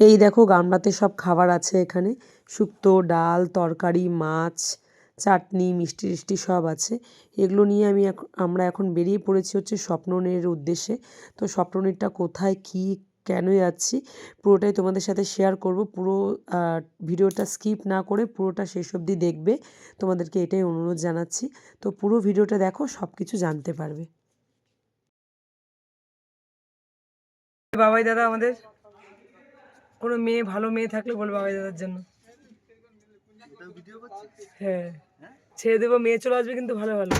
এই দেখো গামলাতে সব খাবার আছে এখানে। শুক্তো, ডাল, তরকারি, মাছ, চাটনি, মিষ্টি টিষ্টি সব আছে। এগুলো নিয়ে আমি আমরা এখন বেরিয়ে পড়েছি হচ্ছে স্বপ্ননের উদ্দেশ্যে। তো স্বপ্ননেরটা কোথায়, কী কেন যাচ্ছি, পুরোটাই তোমাদের সাথে শেয়ার করব। পুরো ভিডিওটা স্কিপ না করে পুরোটা শেষ অবধি দেখবে। তোমাদেরকে এটাই অনুরোধ জানাচ্ছি। তো পুরো ভিডিওটা দেখো সব কিছু জানতে পারবে। বাবাই দাদা আমাদের। কোনো মেয়ে ভালো মেয়ে থাকলে বলব বাবাই দাদার জন্য। হ্যাঁ। ছেড়ে দেবো মেয়ে চলে আসবে কিন্তু ভালো ভালো।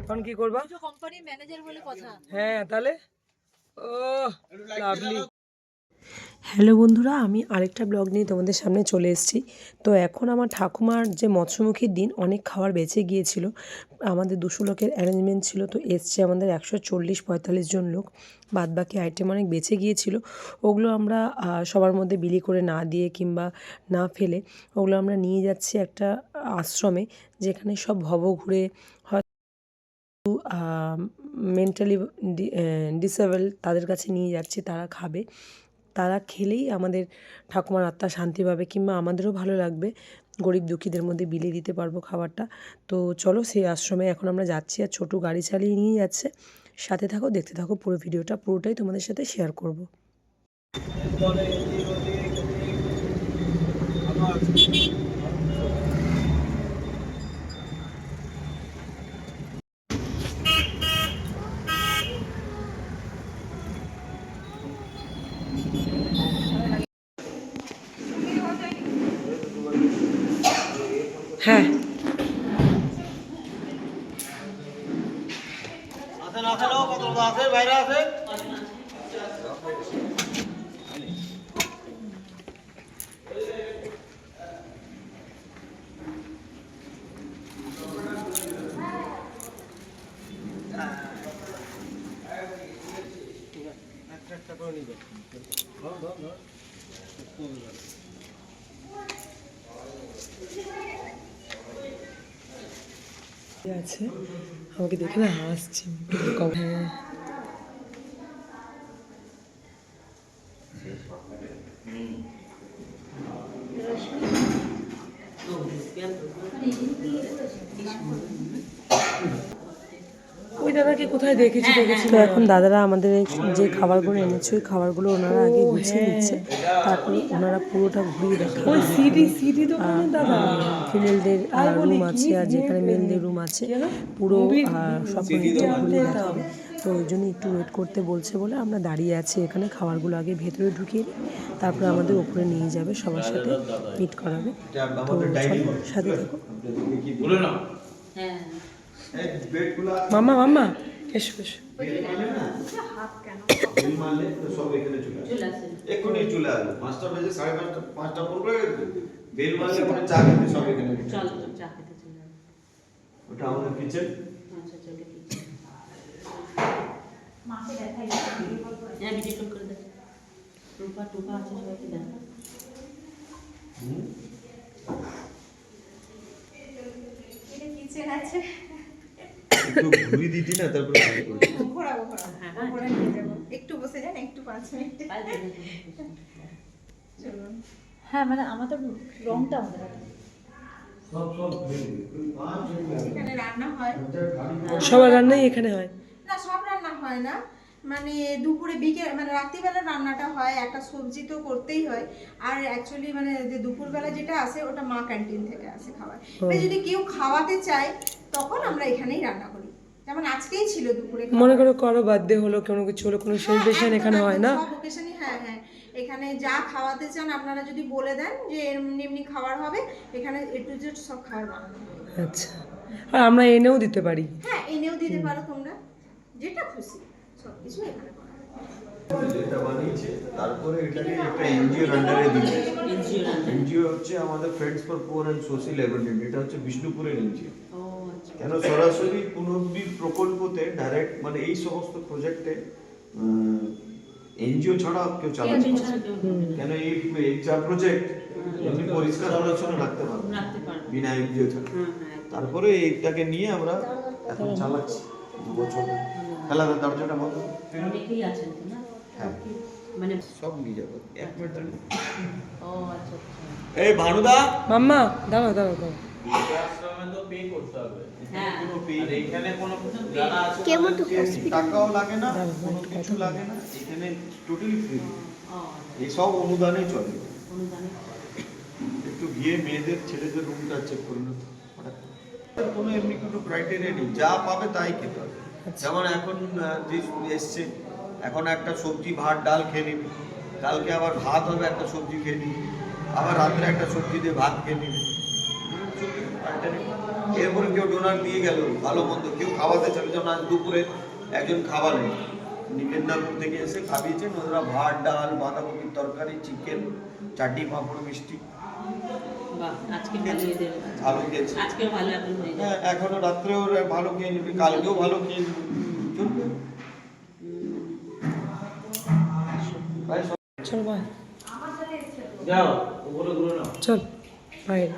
তখন কি করবা? কোম্পানির ম্যানেজার বলে কথা। হ্যাঁ তাহলে? ও লাভলি। হ্যালো বন্ধুরা, আমি আরেকটা ব্লগ নিয়ে তোমাদের সামনে চলে এসেছি। তো এখন আমার ঠাকুমার যে মৎস্যমুখীর দিন, অনেক খাবার বেঁচে গিয়েছিল। আমাদের দুশো লোকের অ্যারেঞ্জমেন্ট ছিল, তো এসছে আমাদের একশো চল্লিশ পঁয়তাল্লিশ জন লোক। বাদ বাকি আইটেম অনেক বেঁচে গিয়েছিল। ওগুলো আমরা সবার মধ্যে বিলি করে না দিয়ে কিংবা না ফেলে, ওগুলো আমরা নিয়ে যাচ্ছি একটা আশ্রমে, যেখানে সব ভব ঘুরে মেন্টালি ডিসেবল তাদের কাছে নিয়ে যাচ্ছি, তারা খাবে। তারা খেলেই আমাদের ঠাকুমার আত্মা শান্তি পাবে কিংবা আমাদেরও ভালো লাগবে। গরিব দুঃখীদের মধ্যে বিলিয়ে দিতে পারব খাবারটা। তো চলো সেই আশ্রমে এখন আমরা যাচ্ছি আর ছোটো গাড়ি চালিয়ে নিয়ে যাচ্ছে। সাথে থাকো, দেখতে থাকো পুরো ভিডিওটা, পুরোটাই তোমাদের সাথে শেয়ার করব। হ্যাঁ আছে না আছে কত আছে বাইরে আছে একটা একটা করে নিবে ধর ধর ধর আছে? আমাকে দেখে না হাসছে হ্যাঁ ওই দাদাকে কোথায় দেখেছি দেখেছি তো এখন দাদারা আমাদের যে খাবারগুলো এনেছে ওই খাবারগুলো ওনারা আগে গুছিয়ে নিচ্ছে। তারপরে ওনারা পুরোটা ঘুরিয়ে দেখাবে। ওই সিডি সিডি দোকানে দাদা? ফিমেলদের রুম আছে আর যেখানে মেলদের রুম আছে পুরো আহ, সব ঘুরিয়ে দেখাবে। তো ওই জন্য একটু ওয়েট করতে বলছে বলে আমরা দাঁড়িয়ে আছি এখানে খাবারগুলো আগে ভেতরে ঢুকিয়ে নিই তারপরে আমাদের উপরে নিয়ে যাবে সবার সাথে মিট করাবে। তো সাথে থাকো। হ্যাঁ। মাম্মা মাম্মা এসো এসো এক্ষুনি চলে আসবে পাঁচটা বেজে সাড়ে পাঁচটা পাঁচটা বেল মারলে পরে চা খেতে সব এখানে চল চল চা খেতে চলে যাব। ওটা আমাদের কিচেন আছে একটু ঘুরি দিতি না তারপরে ঘোরাবো ঘোরাবো। হ্যাঁ, হ্যাঁ। নিয়ে যাব। একটু বসে যান একটু পাঁচ মিনিট। চলুন। হ্যাঁ মানে রংটা আমাদের এখানে রান্না হয়। সবার রান্নাই এখানে হয়। না সব রান্না হয় না। মানে দুপুরে বিকেল মানে রাত্রিবেলা রান্নাটা হয় একটা সবজি তো করতেই হয়। আর অ্যাকচুয়ালি মানে যে দুপুরবেলা যেটা আসে ওটা মা ক্যান্টিন থেকে আসে খাবার। এবার যদি কেউ খাওয়াতে চায় তখন আমরা এখানেই রান্না করি। যেমন আজকেই ছিল দুপুরে মনে করো কারও বার্থডে হলো কোনো কিছু হলো কোনো সেলিব্রেশন হ্যাঁ, এখানে হয় না? একদম, হ্যাঁ হ্যাঁ। এখানে যা খাওয়াতে চান আপনারা যদি বলে দেন যে এমনি এমনি খাবার হবে এখানে এ টু জেড সব খাবার বানানো আচ্ছা। আর আমরা এনেও দিতে পারি। হ্যাঁ এনেও দিতে পারো তোমরা। যেটা খুশি সব কিছু এখানে করা। যেটা বানিয়েছে তারপরে এটাকে একটা এনজিওর আন্ডারে দিয়েছে। এনজিও হচ্ছে আমাদের friends for poor and social এভারনেট এটা হচ্ছে বিষ্ণুপুরের এনজিও ও কেন সরাসরি পুনর্বীর প্রকল্পতে ডাইরেক্ট মানে এই সমস্ত প্রজেক্টে এনজিও ছাড়া কেউ চালাচ্ছে না। কেন এই এই যা প্রজেক্ট এমনি পরিষ্কার পরিচ্ছন্ন রাখতে পারব না, রাখতে পারব বিনা এনজিও ছাড়া। হ্যাঁ হ্যাঁ। তারপরে এইটাকে নিয়ে আমরা এখন চালাচ্ছি দু বছর খেলা দরজাটা বন্ধ। অনেকেই আছেন না? হ্যাঁ। মানে সব নিয়ে যাব। এক মিনিট ও আচ্ছা আচ্ছা। এই ভানুদা! মাম্মা দাঁড়াও দাঁড়াও দাঁড়াও। হ্যাঁ কেমন তো টাকাও লাগে না, কোনো কিছু লাগে না, এখানে ফ্রি চলে। একটু গিয়ে মেয়েদের, ছেলেদের রুমটা চেক করে কোনো এমনি কোনো ক্রাইটেরিয়া নেই, যা পাবে তাই খেতে হবে। যেমন এখন যে এসছে, এখন একটা সবজি, ভাত, ডাল খেয়ে নিবি। কালকে আবার ভাত হবে, একটা সবজি খেয়ে নিবি। আবার রাত্রে একটা সবজি দিয়ে ভাত খেয়ে নিবি। এরপরে কেউ ডোনার দিয়ে গেল ভালো মন্দ। কেউ খাওয়াতে চলে যেমন আজ দুপুরে একজন খাওয়ালেন মেদিনীপুর থেকে এসে খাবিয়েছেন ওরা ভাত ডাল বাঁধাকপির তরকারি চিকেন চাটনি পাঁপড় মিষ্টি। ভালো খেয়েছে। এখন হয়ে এখনও রাত্রেও ভালো খেয়ে নিবি কালকেও ভালো খেয়ে নিবি। ভাই, চল ভাই চল বাইরে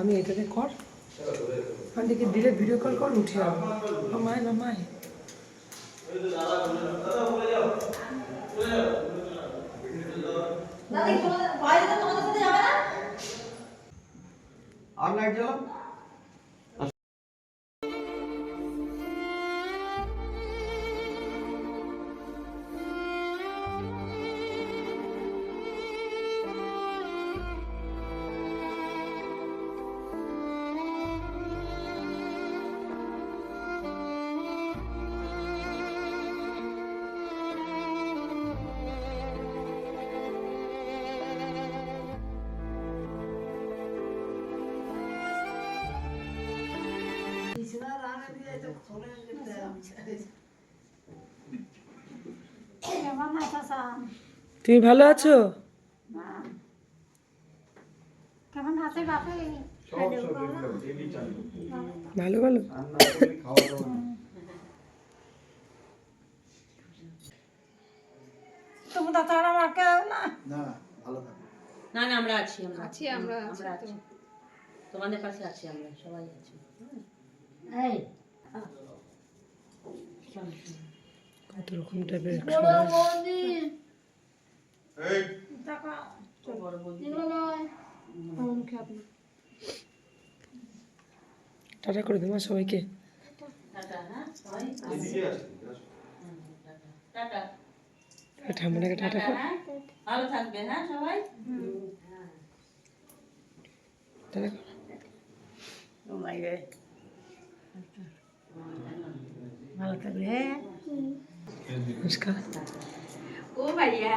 আমি এটাকে কর। দেখি দিলে ভিডিও কল কর উঠে যাব। মামায় মামায় আর লাইট জ্বালাও তুমি ভালো আছো? ভালো ভালো। তার না। না না আমরা আছি আমরা আছি, আমরা আমরা আছি। তোমাদের পাশে আছি আমরা সবাই আছি। এই। কত রকম টাইপের। টাটা করে দেবো সবাইকে। টাটা হ্যাঁ। টাটা ভালো থাকবে হ্যাঁ সবাই? টাটা ভালো থাকবে হ্যাঁ? নমস্কার। ও ভাইয়া।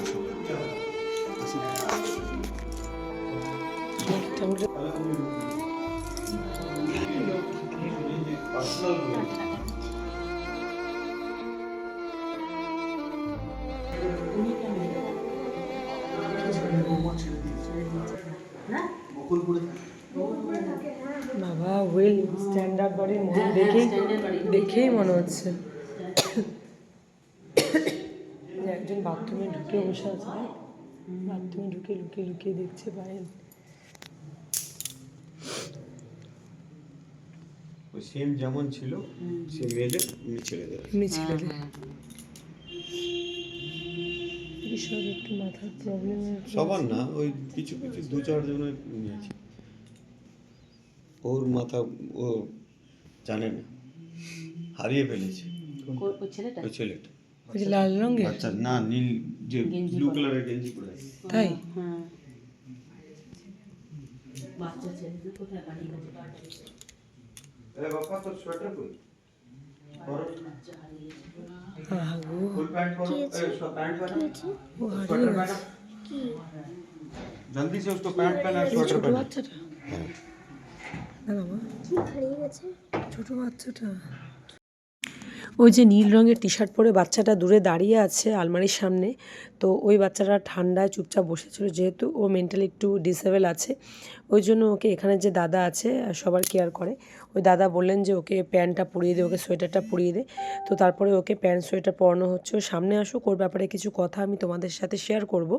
ওকে বাবা ওয়েল স্ট্যান্ডার্ড বাড়ির মনে দেখেই দেখেই। মনে হচ্ছে। একজন বাথরুমে ঢুকে বসে আছে। বাথরুমে ঢুকে লুকিয়ে লুকিয়ে দেখছে বাইরে। ওই সেম যেমন ছিল সে দেবে এমনি ছেলেদের একটু মাথার সবার না ওই কিছু কিছু দু চারজনের নিয়েছে। ওর মাথা ও জানে না। হারিয়ে ফেলেছে। ওই ছেলেটা? ওই ছেলেটা। লাল রঙের? আচ্ছা না নীল যে ব্লু কালারের গেঞ্জি পরে তাই? হ্যাঁ। বাচ্চা ছেলে কোথায় বাড়ি গেছে এ বাবা তোর সোয়েটার কই পরো বাচ্চা হারিয়েছে আহা গো ফুল প্যান্ট पहनो ए, उसका पैंट पहना ও হারিয়ে स्वेटर গেছে पहना जल्दी से उसको पैंट पहना এই स्वेटर ছোট पहना বাচ্চাটা না মা হারিয়ে গেছে ছোট বাচ্চাটা ওই যে নীল রঙের টি শার্ট পরে বাচ্চাটা দূরে দাঁড়িয়ে আছে আলমারির সামনে, তো ওই বাচ্চাটা ঠান্ডায় চুপচাপ বসেছিল যেহেতু ও মেন্টালি একটু ডিসেবল আছে। ওই জন্য ওকে এখানে যে দাদা আছে সবার কেয়ার করে। ওই দাদা বললেন যে ওকে প্যান্টটা পরিয়ে দে, ওকে সোয়েটারটা পরিয়ে দে। তো তারপরে ওকে প্যান্ট, সোয়েটার পরানো হচ্ছে। ও সামনে আসুক, ওর ব্যাপারে কিছু কথা আমি তোমাদের সাথে শেয়ার করব।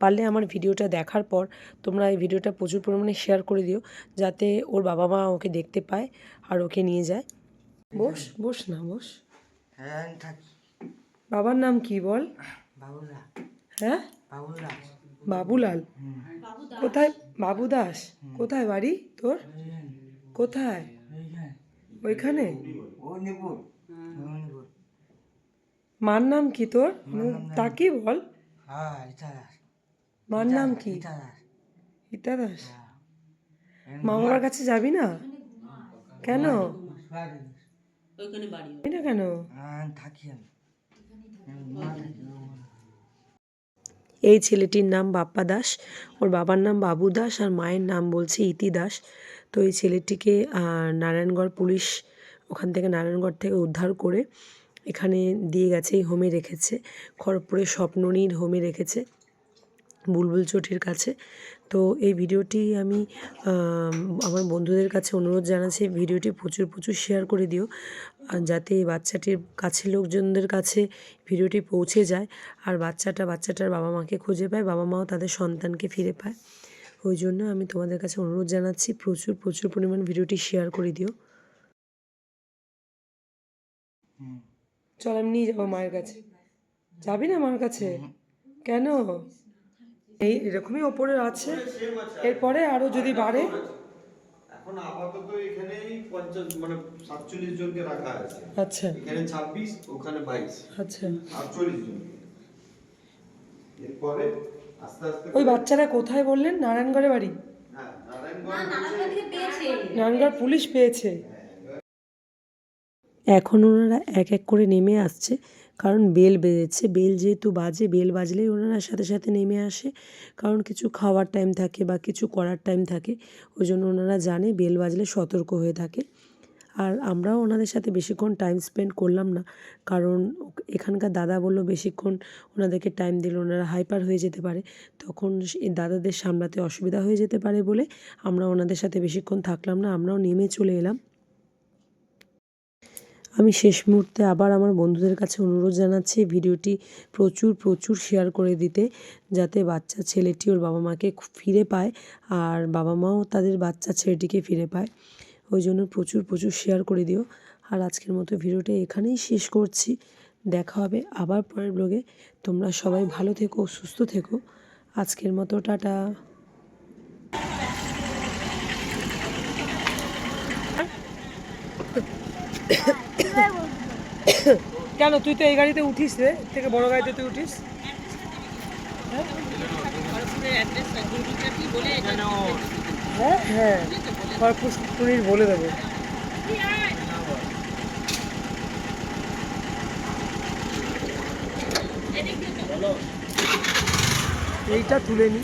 পারলে আমার ভিডিওটা দেখার পর তোমরা এই ভিডিওটা প্রচুর পরিমাণে শেয়ার করে দিও, যাতে ওর বাবা মা ওকে দেখতে পায় আর ওকে নিয়ে যায়। বস বস না বস। হ্যাঁ থাকি। বাবার নাম কি বল? বাবুরা হ্যাঁ? বাবুরা বাবুলাল। কোথায়? বাবু দাস কোথায় বাড়ি তোর? কোথায়? ওইখানে? মার নাম কি তোর? তা কি বল। হ্যাঁ মার নাম কি? ইতা দাস মা কাছে যাবি না? কেন? ওইখানে বাড়ি না কেন? হ্যাঁ থাকি আমি। এই ছেলেটির নাম বাপ্পা দাস ওর বাবার নাম বাবু দাস আর মায়ের নাম বলছে ইতি দাস। তো এই ছেলেটিকে নারায়ণগড় পুলিশ ওখান থেকে নারায়ণগড় থেকে উদ্ধার করে এখানে দিয়ে গেছে এই হোমে রেখেছে। খড়গপুরের স্বপ্ননীর হোমে রেখেছে বুলবুল চটির কাছে। তো এই ভিডিওটি আমি আমার বন্ধুদের কাছে অনুরোধ জানাচ্ছি ভিডিওটি প্রচুর প্রচুর শেয়ার করে দিও যাতে এই বাচ্চাটির কাছের লোকজনদের কাছে ভিডিওটি পৌঁছে যায় আর বাচ্চাটা বাচ্চাটার বাবা মাকে খুঁজে পায় বাবা মাও তাদের সন্তানকে ফিরে পায়। ওই জন্য আমি তোমাদের কাছে অনুরোধ জানাচ্ছি প্রচুর প্রচুর পরিমাণ ভিডিওটি শেয়ার করে দিও। চল আমি নিয়ে যাব মায়ের কাছে। যাবি না মার কাছে? কেন? এই এরকমই ওপরে আছে এরপরে আরও যদি বাড়ে। এখন আপাতত এখানেই পঞ্চাশ মানে সাতচল্লিশ জনকে রাখা আছে। আচ্ছা। এখানে ছাব্বিশ ওখানে বাইশ। আচ্ছা। আটচল্লিশ জন এরপরে আস্তে আস্তে ওই বাচ্চারা কোথায় বললেন? নারায়ণগড়ে বাড়ি? হ্যাঁ পেয়েছে। নারায়ণগড় পুলিশ পেয়েছে। এখন ওনারা এক এক করে নেমে আসছে। কারণ বেল বেজেছে। বেল যেহেতু বাজে, বেল বাজলেই ওনারা সাথে সাথে নেমে আসে। কারণ কিছু খাওয়ার টাইম থাকে বা কিছু করার টাইম থাকে, ওই জন্য ওনারা জানে বেল বাজলে সতর্ক হয়ে থাকে। আর আমরাও ওনাদের সাথে বেশিক্ষণ টাইম স্পেন্ড করলাম না। কারণ এখানকার দাদা বলল বেশিক্ষণ ওনাদেরকে টাইম দিলে ওনারা হাইপার হয়ে যেতে পারে। তখন এই দাদাদের সামলাতে অসুবিধা হয়ে যেতে পারে বলে আমরা ওনাদের সাথে বেশিক্ষণ থাকলাম না, আমরাও নেমে চলে এলাম। আমি শেষ মুহূর্তে আবার আমার বন্ধুদের কাছে অনুরোধ জানাচ্ছি ভিডিওটি প্রচুর প্রচুর শেয়ার করে দিতে, যাতে বাচ্চা ছেলেটি ওর বাবা মাকে ফিরে পায় আর বাবা মাও তাদের বাচ্চা ছেলেটিকে ফিরে পায়। ওই জন্য প্রচুর প্রচুর শেয়ার করে দিও। আর আজকের মতো ভিডিওটা এখানেই শেষ করছি। দেখা হবে আবার পরের ব্লগে তোমরা সবাই ভালো থেকো, সুস্থ থেকো। আজকের মতো টাটা। কেন তুই তো এই গাড়িতে উঠিস রে? থেকে বড় গাড়িতে তুই উঠিস? হ্যাঁ? হ্যাঁ। টুনির বলে দেবো। এইটা তুলে নি।